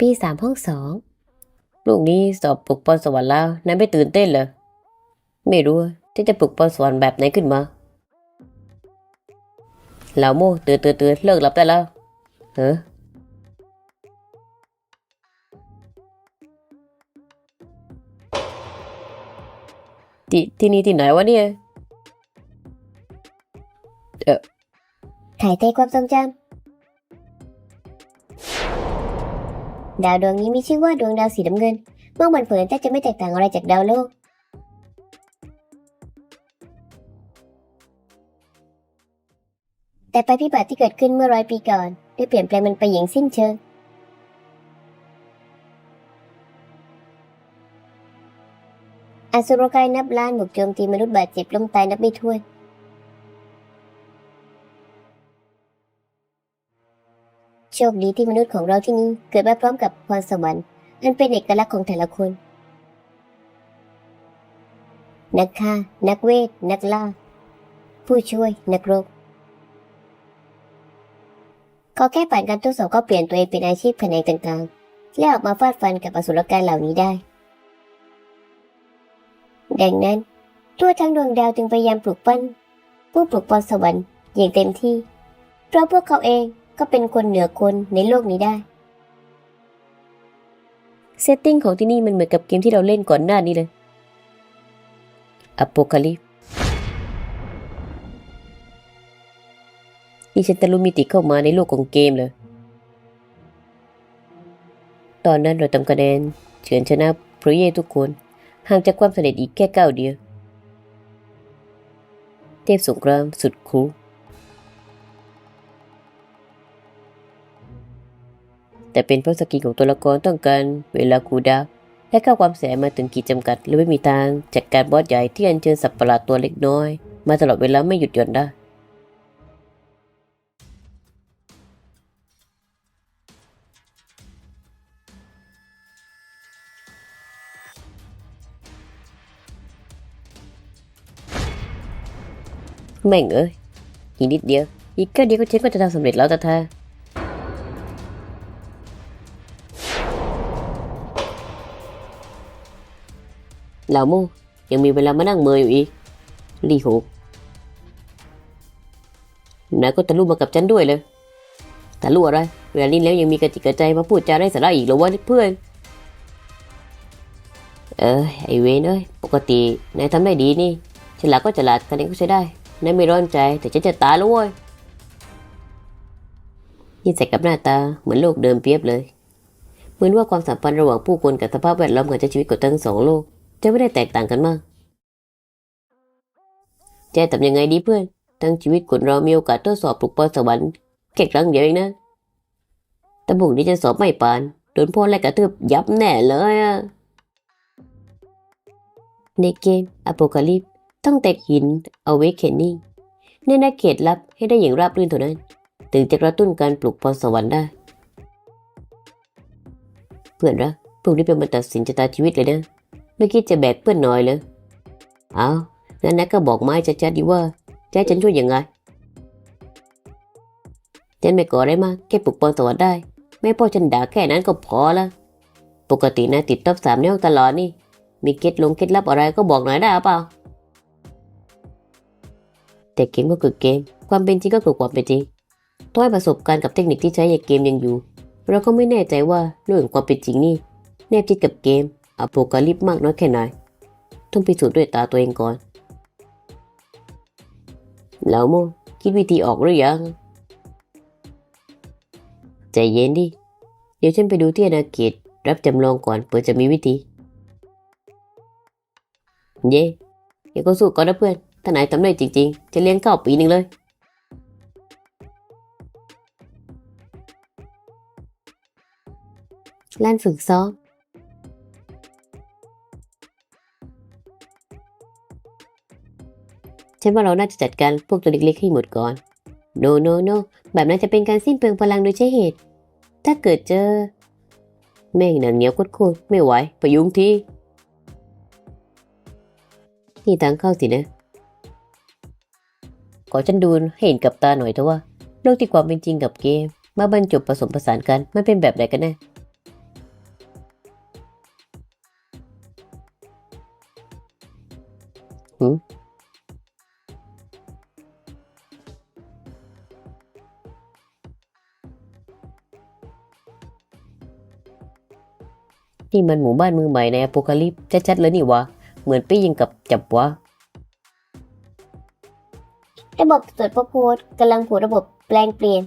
ปีสามห้องสองลูกนี้สอบปลุกพรสวรรค์แล้วนายไม่ตื่นเต้นเหรอ ไม่รู้ที่จะปลุกพรสวรรค์แบบไหนขึ้นมาเหล่าโม่ตื่นตื่นตื่นเลิกหลับได้แล้วเฮ้อที่ที่นี่ที่ไหนวะเนี่ยถ่ายเทความทรงจำ ดาวดวงนี้มีชื่อว่าดวงดาวสีน้ำเงินมองบนเผินแต่จะไม่แตกต่างอะไรจากดาวโลก แต่ภัยพิบัติที่เกิดขึ้นเมื่อร้อยปีก่อน ได้เปลี่ยนแปลงมันไปอย่างสิ้นเชิง อสุรกายนับล้านบุกโจมตีมนุษย์บาดเจ็บล้มตายนับไม่ถ้วน ชคดีที่มนุษย์ของเราที่นี่เกิดมาพร้อมกับพรสวรรค์อันเป็นเอกลักษณ์ของแต่ละคน นักฆ่า นักเวท นักล่า ผู้ช่วย นักรบขอแค่ผ่านการทดสอบก็เปลี่ยนตัวเองเป็นอาชีพแขนงต่างๆ และออกมาฟาดฟันกับอสุรกายเหล่านี้ได้ ดังนั้นทั่วทั้งดวงดาวจึงพยายามปลุกปั้น ผู้ปลุกพรสวรรค์อย่างเต็มที่เพราะพวกเขาเอง ก็เป็นคนเหนือคนในโลกนี้ได้ เซตติ้งของที่นี่มันเหมือนกับเกมที่เราเล่นก่อนหน้านี้เลยอ p โ c a ลิปนี่ฉันตะลุมิติเข้ามาในโลกของเกมเลย ตอนนั้นเราทำคะแนนเฉือนชนะโปรเยทุกคน ห่างจากความสำเร็จอีกแค่ก้าวเดียว เทพสงครามสุดคูล แต่เป็นเพราะสกิลของตัวละครต้องการเวลาคูดาวและค่าความเสียมาถึงขีดจำกัดหรือไม่มีทางจัดการบอสใหญ่ที่อัญเชิญสัตว์ประหลาดตัวเล็กน้อย มาตลอดเวลาไม่หยุดหย่อนได้แม่งเอ้ยอีกนิดเดียว อีกแค่เดียวก็ฉันก็จะทำสำเร็จแล้วตาทา เหล่าโม่ยังมีเวลามานั่งเมยอยู่อีกรีโหกนายก็ทะลุมากับฉันด้วยเลยทะลุอะไร เวลานี้แล้วยังมีกระจิกกระใจมาพูดจาได้สาระอีกหรอวะเพื่อน เออไอเวนเอ้ยปกตินายทำได้ดีนี่ฉลาดก็ฉลาดคะแนนก็ใช้ได้นายไม่ร้อนใจแต่ฉันจะตายแล้วเว้ยนี่ใส่กับหน้าตาเหมือนโลกเดิมเปียบเลย เหมือนว่าความสัมพันธ์ระหว่างผู้คนกับสภาพแวดล้อมการใช้ชีวิตของทั้งสองโลก จะไม่ได้แตกต่างกันมากจะทำยังไงดีเพื่อน ทั้งชีวิตคนเรามีโอกาสทดสอบปลุกพรสวรรค์แค่ครั้งเดียวเองนะแต่บุกนี้จะสอบไม่ปานโดนพ่อไล่กระทืบยับแน่เลยอะในเกมอ p o c a l y p s e ต้องแตกหิน Awakening ในนาเขตลับให้ได้อย่างราบรื่นเท่านั้น ถึงจะกระตุ้นการปลุกพรสวรรค์ได้ เพื่อนรักพวกนี้เป็นมาตัดสินชะตาชีวิตเลยนะ ไม่คิดจะแบกเพื่อนหน่อยเลยเอางั้นนักก็บอกไม้ชัดๆดีว่าจะให้ฉันช่วยยังไงฉันไม่ก่ออะไรมากแค่ปลุกพรสวรรค์ได้ไม่พ่อฉันด่าแค่นั้นก็พอละปกตินะติดท็อปสามในห้องตลอดนี่ มีเคล็ดลงเคล็ดลับอะไรก็บอกหน่อยได้เปล่า แต่เกมก็คือเกม ความเป็นจริงก็คือความเป็นจริงต้องให้ประสบการณ์กับเทคนิคที่ใช้ในเกมยังอยู่ เราก็ไม่แน่ใจว่าเรื่องความเป็นจริงนี่ แนบชิดกับเกม อโปกาลิปมากน้อยแค่ไหนต้องพิสูจน์ด้วยตาตัวเองก่อน แล้วโมคิดวิธีออกหรือยัง ใจเย็นดิ เดี๋ยวฉันไปดูที่อาณาเขตรับจำลองก่อนเผื่อจะมีวิธี เย่เดี๋ยวก็สู้ก่อนนะเพื่อน ถ้านายทำได้จริง ๆ จะเลี้ยงข้าวปีหนึ่งเลยลั่นฝึกซ้อม ฉันว่าเราน่าจะจัดการพวกตัวเล็กๆให้หมดก่อน โนโนโนแบบนั้นจะเป็นการสิ้นเปลืองพลังโดยใช่เหตุ ถ้าเกิดเจอ แม่งหนังเหนียวโคตรไม่ไหวประยุงทีนี่ตังเข้าสินะ ขอฉันดูให้เห็นกับตาหน่อยเถอะว่าโลกที่ความเป็นจริงกับเกม มาบรรจบผสมผสานกันมันเป็นแบบไหนกันแน่หื นี่มันหมู่บ้านมือใหม่ในอโปคาลิปส์ชัดๆเลยนี่วะ เหมือนไปยิงกับจับวะ ระบบตรวจพบโพสต์กำลังผูกระบบแปลงเปลี่ยน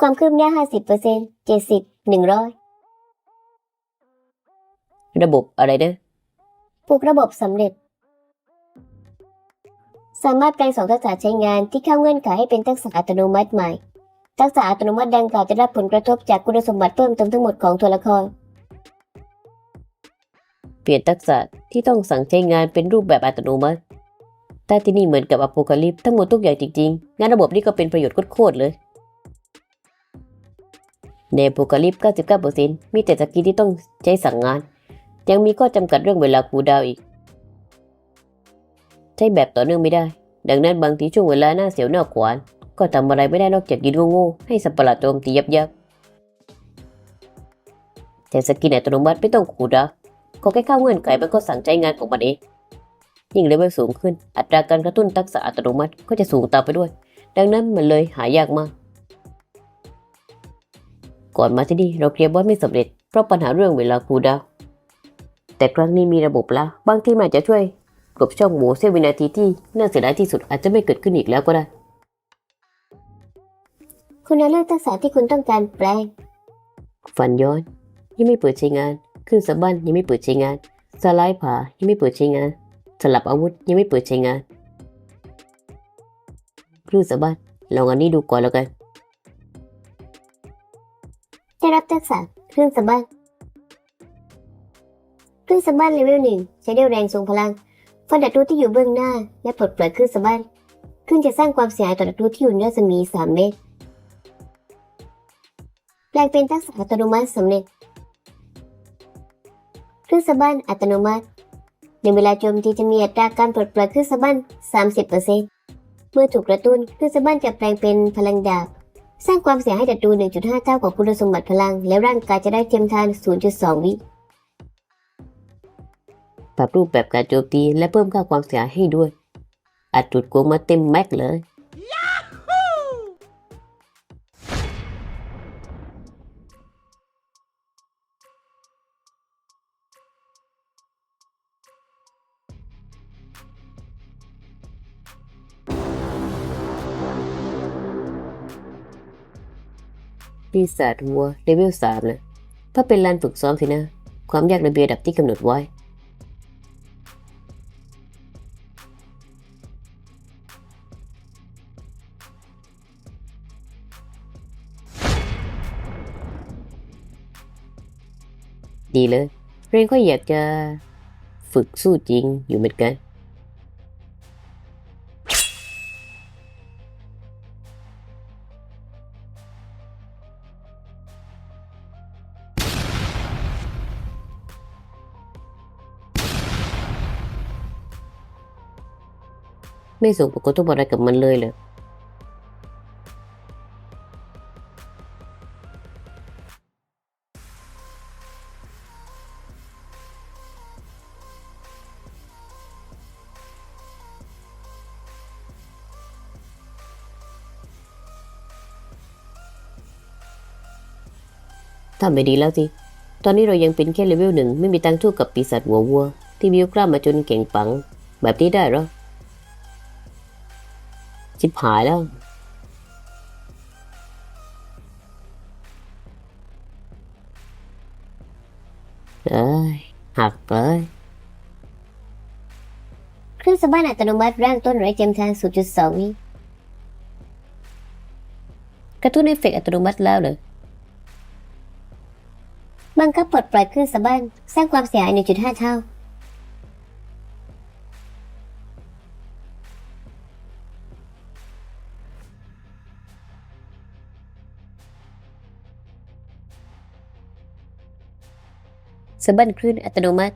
ความคืบหน้า 50% 70 100ระบบอะไรเด้อปลูกระบบสำเร็จ สามารถแปลงสองทักษะใช้งานที่เข้าเงื่อนไขให้เป็นทักษะอัตโนมัติใหม่ ทักษะอัตโนมัติดังกล่าวจะรับผลกระทบจากคุณสมบัติเพิ่มเติมทั้งหมดของตัวละคร เปลี่ยนทักษะที่ต้องสั่งใช้งานเป็นรูปแบบอัตโนมัติแต่ที่นี่เหมือนกับอโปคาลิปทั้งหมดทุกอย่างจริงๆ งานระบบนี้ก็เป็นประโยชน์โคตรๆเลย ในอโปคาลิป99%มีแต่สกิลที่ต้องใช้สั่งงาน ยังมีข้อจำกัดเรื่องเวลาคูดาวอีก ใช้แบบต่อเนื่องไม่ได้ ดังนั้นบางทีช่วงเวลาหน้าเสียวหน้าขวาน ก็ทำอะไรไม่ได้นอกจากยืนโง่ๆให้สัตว์ประหลาดโจมตียับยับแต่สกินอัตโนมัติไม่ต้องคูลดาวน์ก็แค่เข้าเงื่อนไขมันก็สั่งใช้งานของมันเองยิ่งเลเวลสูงขึ้น อัตราการกระตุ้นทักษะอัตโนมัติก็จะสูงตามไปด้วย ดังนั้นมันเลยหายากมาก ก่อนมาที่นี่เราเคลียร์บอสไม่สำเร็จเพราะปัญหาเรื่องเวลาคูดาวแต่ครั้งนี้มีระบบแล้วบางที่มันจจะช่วยกลบช่องโหว่เสี้ยววินาทีที่น่าเสียดายที่สุดอาจจะไม่เกิดขึ้นอีกแล้วก็ได้ คุณเลือกทักษะที่คุณต้องการแปลง ฟันย้อน ยังไม่เปิดใช้งานขึ้นสะบั้นยังไม่เปิดใช้งาน สไลด์ผายังไม่เปิดใช้งาน สลับอาวุธยังไม่เปิดใช้งานคลื่นสะบั้นลองอันนี้ดูก่อนแล้วกัน ได้รับทักษะเครื่องสะบั้นเครื่องสะบั้นเลเวลหนึ่งใช้ได้แรงทรงพลังฟันศัตรูที่อยู่เบื้องหน้า และปลดปล่อยเครื่องสะบั้นเครื่องจะสร้างความเสียหายต่อศัตรูที่อยู่ในรัศมี 3 เมตร แปลงเป็นทักษะอัตโนมัติสำเร็จ เครื่องสะบั้นอัตโนมัติ ในเวลาโจมตีจะมีอัตราการปลดปล่อยเครื่องสะบั้น 30%เมื่อถูกกระตุ้นเครื่องสะบั้นจะแปลงเป็นพลังดาบ สร้างความเสียหายศัตรู 1.5 เท่าของคุณสมบัติพลัง แล้วร่างกายจะได้เทียมทาน 0.2 วิปรับรูปแบบการโจมตีและเพิ่มค่าความเสียหายให้ด้วย อัดจุดโกงมาเต็มแม็กเลย ปีศาจวัวเลเวลสามนะถ้าเป็นลานฝึกซ้อมสินะ ความยากในเบียดับที่กำหนดไว้ ดีเลย เรนก็อยากจะฝึกสู้จริงอยู่เหมือนกัน ไม่ส่งผลกระทบอะไรกับมันเลยเลยทำไปดีแล้วสิ ตอนนี้เรายังเป็นแค่เลเวลหนึ่งไม่มีตังค์สู้กับปีศาจหัววัว ที่วิวกล้ามาจนเก่งปัง แบบนี้ได้หรอ ชิบหายแล้ว เอ้ย หักเลยเครื่องสะบั้นอัตโนมัติร่างต้นไร้เทียมทาน0.2วิกระตุ้นเอฟเฟกต์อัตโนมัติแล้วเหรอบังคับปลดปล่อยเครื่องสะบั้นสร้างความเสียหาย 1.5 เท่า สบั้นคลื่นอัตโนมัติ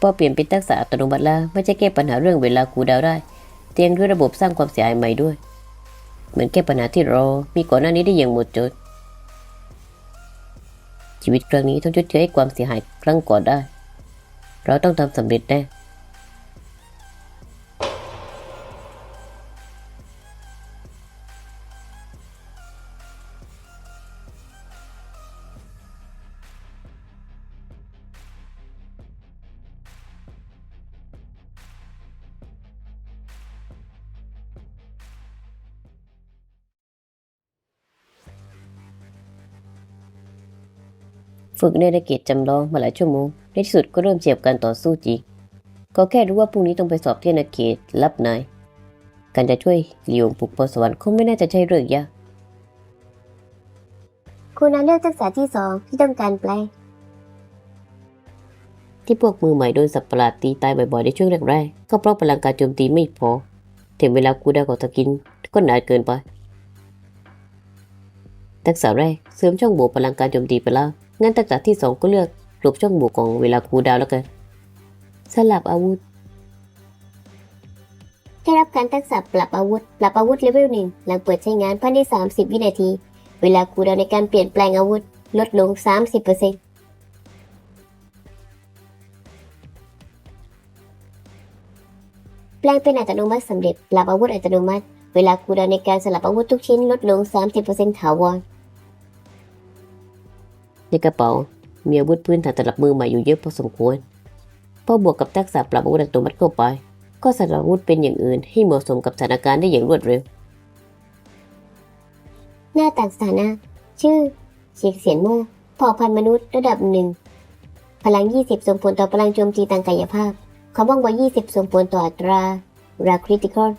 พอเปลี่ยนเป็นทักษะอัตโนมัติแล้วไม่ใช่แก้ปัญหาเรื่องเวลากูดาวได้เตียงด้วยระบบสร้างความเสียหายใหม่ด้วย เหมือนแก้ปัญหาที่รอมีก่อนหน้านี้ได้อย่างหมดจด ชีวิตครั้งนี้ต้องชดเชยให้ความเสียหายครั้งก่อนได้ เราต้องทำสำเร็จแน่ ฝึกในระเกตจำลองมาหลายชั่วโมง ในที่สุดก็เริ่มเจียบการต่อสู้จริงก็แค่รู้ว่าพรุ่งนี้ต้องไปสอบที่นาเกตรับนาย การจะช่วยหลิวปลุกพรสวรรค์คงไม่น่าจะใช่เรื่องยากคุณนั้นเลือกทักษะที่สองที่ต้องการแปลงที่พวกมือใหม่โดนสัตว์ประหลาดตีตายบ่อยๆในช่วงแรกๆก็เพราะพลังการโจมตีไม่พอ ถึงเวลากูดาวของสกินก็นานเกินไป ทักษะแรกเสริมช่องโหว่พลังการโจมตีไปแล้ว งั้นทักษะที่สองก็เลือกหลบช่องโหว่ของเวลาคูดาวแล้วกัน สลับอาวุธ ได้รับการทักษะปรับอาวุธ ปรับอาวุธเลเวลหนึ่งหลังเปิดใช้งานภายใน 30 วินาที เวลาคูดาวในการเปลี่ยนแปลงอาวุธ ลดลง 30%แปลงเป็นอัตโนมัติสำเร็จปรับอาวุธอัตโนมัติ เวลาคูดาวในการสลับอาวุธทุกชิ้นลดลง 30%ถาวร ในกระเป๋ามีอาวุธพื้นฐานสำหรับมือใหม่อยู่เยอะพอสมควรพอบวกกับทักษะปรับอาวุธอัตโนมัติเข้าไป ก็สลับอาวุธเป็นอย่างอื่นให้เหมาะสมกับสถานการณ์ได้อย่างรวดเร็ว หน้าต่างสถานะ ชื่อ เชียงเสียนโม่เผ่าพันธุ์มนุษย์ระดับหนึ่ง พลัง 20 ส่งผลต่อพลังโจมตีทางกายภาพความว่องไว20 ส่งผลต่ออัตราราคริติคอล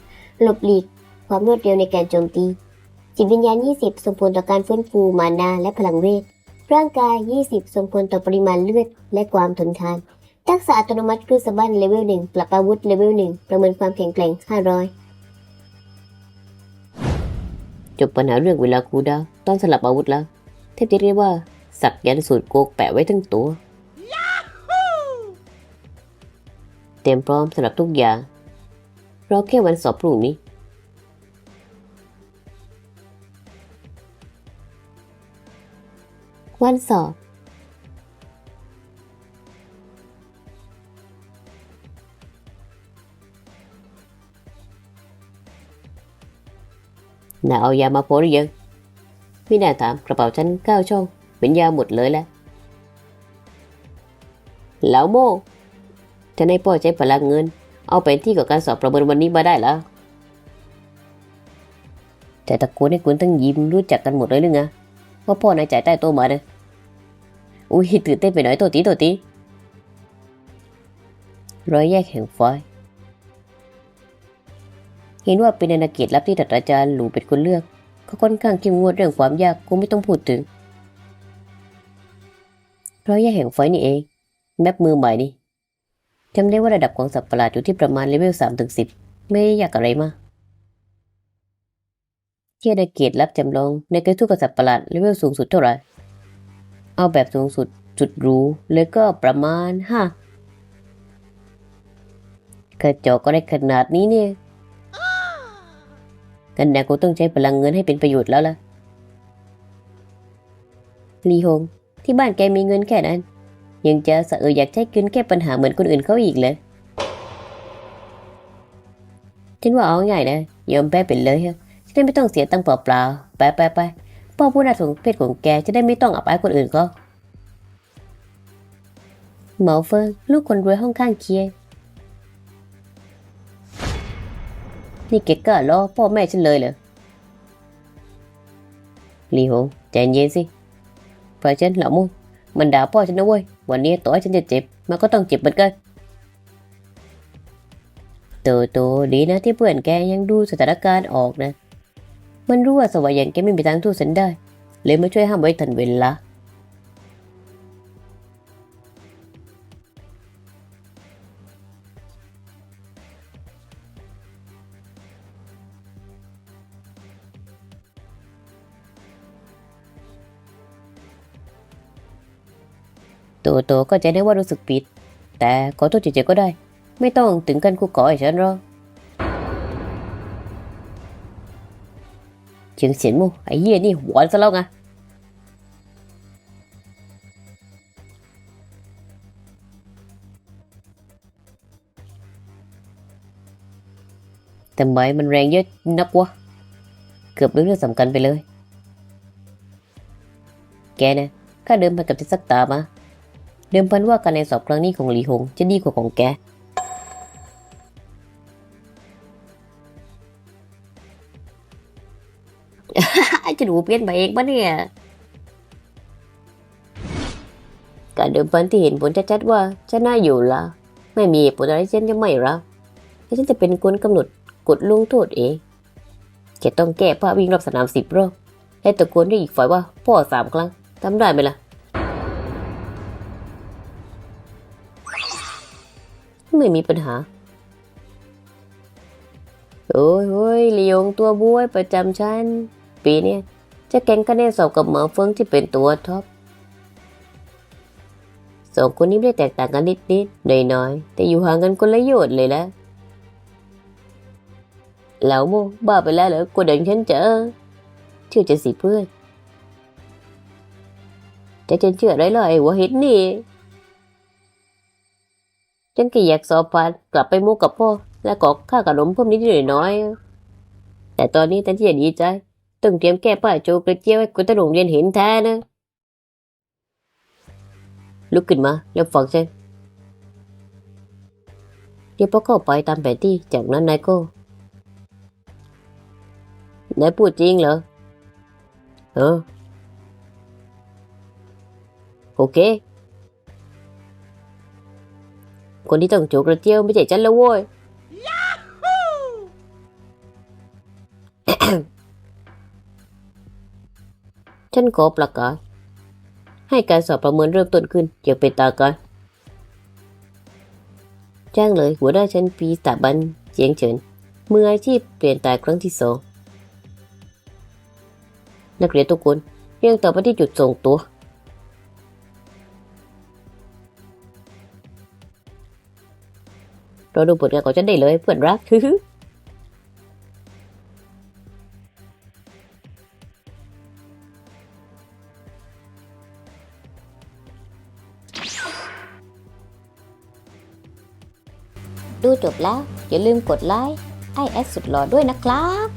หลบหลีก ความรวดเร็วในการโจมตี จิตวิญญาณ 20 ส่งผลต่อการฟื้นฟูมานาและพลังเวท ร่างกาย 20 ส่งผลต่อปริมาณเลือด และความทนทาน ทักษะอัตโนมัติคือสบันเลเวลหนึ่งปรับอาวุธเลเวลหนึ่งประเมินความแข็งแกร่ง 500 จบปัญหาเรื่องเวลาคูลดาวน์ตอนสลับอาวุธแล้วแทบจะเรียกว่า สักยันสูตรโกกแปะไว้ทั้งตัว เตรียมพร้อมสำหรับทุกอย่าง รอแค่วันสอบพรุ่งนี้ วันสอบ น่าเอายามาโพหรือยังไม่น่าถามกระเป๋าฉันเก้าช่องเป็นยาหมดเลยแหละแล้วโมจะให้พ่อใช้พลังเงิน เอาไปที่กับการสอบประเมินวันนี้มาได้แล้วแต่ตะโกนให้คุณทั้งยิ้มรู้จักกันหมดเลยหรือไง ว่าพ่อนายจ่ายใต้โต๊ะมาเนี่ยอุ้ยตื่นเต้นไปหน่อยตัวตีตัวตีรอยแยกแห่งไฟเห็นว่าเป็นอาณาเขตลับที่ศาสตราจารย์หลูเป็นคนเลือกก็ค่อนข้างเข้มงวดเรื่องความยากคงไม่ต้องพูดถึงรอยแยกแห่งไฟนี่เองแมปมือใหม่นี่จำได้ว่าระดับของสัตว์ประหลาดอยู่ที่ประมาณเลเวลสามถึงสิบไม่ยากอะไรมาก เที่อาณาเขตลับจำลองในการทู่กับสัตว์ประหลาดเลเวลสูงสุดเท่าไหร่ เอาแบบสูงสุดจุดรู้เลยก็ประมาณห้ากระจอกก็ได้ขนาดนี้เนี่ยกันแดกูต้องใช้พลังเงินให้เป็นประโยชน์แล้วล่ะลีฮงที่บ้านแกมีเงินแค่นั้น ยังจะสะเอออยากใช้เงินแก้ปัญหาเหมือนคนอื่นเขาอีกเลยฉันว่าเอาง่ายนะยอมแพ้ไปเลยฮะจะ ได้ไม่ต้องเสียตังค์เปล่าๆไปไปไปพ่อผู้น่าสงเพศของแกจะได้ไม่ต้องอับอายคนอื่นเขาหมอเฟิงลูกคนรวยห้องข้างเคียงนี่แกกล้าล้อพ่อแม่ฉันเลยเหรอลีหงใจเย็นสิฝ่ายฉันเหล่ามุ่งมันด่าพ่อฉันนะเว้ย วันนี้ต่อให้ฉันจะเจ็บ มันก็ต้องเจ็บเหมือนกันโตโตดีนะที่เพื่อนแกยังดูสถานการณ์ออกนะ มันรู้ว่าสวายันแกไม่มีทางทู้ฉันได้ เลยมาช่วยห้ามไว้ทันเวลาโตโตก็จะได้ว่ารู้สึกผิด แต่ขอโทษเฉยๆก็ได้ ไม่ต้องถึงกันคุกเข่าให้ฉันหรอก เชียงเสียนมูไอ้เหี้ยนี่หวานซะแล้วไงแต่ไมมันแรงเยอะนักวะ เกือบลืมเรื่องสำคัญไปเลย แกนี่ยข้าเดิมพันกับทิศักตามา เดิมพันว่าการในสอบครั้งนี้ของหลีหงจะดีกว่าของแก จะดูเปลี่ยนไปเองปะเนี่ย การเดิมพันที่เห็นผลชัดๆว่าชนะอยู่ละไม่มีผลอะไรที่ฉันจะไม่รับและฉันจะเป็นคนกำหนดกฎลงโทษเองแกต้องแก้ผ้าวิ่งรอบสนามสิบรอบและตะโกนเรียกอีกฝ่ายว่าพ่อสามครั้งทำได้ไหมล่ะ ไม่มีปัญหา โอ้ยโอ้ยลียงตัวบวยประจำชั้นปีเนี้ จะแข่งคะแนนสอบกับหมอเฟิงที่เป็นตัวท็อปสองคนนี้ไม่ได้แตกต่างกันนิดๆหน่อยๆแต่อยู่ห่างกันคนละโยชน์เลยนะแล้วโมบ้าไปแล้วเหรอกดดันฉันเจอเชื่อใจสิเพื่อนแต่ฉันเชื่อได้เลยว่าเห็นนี่ฉันก็อยากสอบผ่านกลับไปมูกับพ่อ แล้วก็ค่าขนมเพิ่มนิดหน่อยๆแต่ตอนนี้แทนที่จะดีใจ ต้องเตรียมแก้ผ้าโจกระเจียวให้คนตะโรงเรียนเห็นแท้นะ ลุกขึ้นมาแล้วฟังฉันเดี๋ยวพ่อเข้าไปตามแผนที่จากนั้นนายก็นายพูดจริงเหรอ เออ โอเค คนที่ต้องโจกระเจียวไม่ใช่ฉันแล้วโว้ย ฉันขอประกาศให้การสอบประเมินเริ่มต้นขึ้นอย่างเป็นตาการจ้างเลยหัวหน้าชั้นปีสถาบันเจียงเฉินมืออาชีพเปลี่ยนตายครั้งที่สองนักเรียนทุกคนเรียงต่อไปที่จุดส่งตัว เรอดูผลงานของฉันได้เลยเพื่อนรัก จบแล้ว อย่าลืมกดไลค์ไอแอดสุดหล่อด้วยนะครับ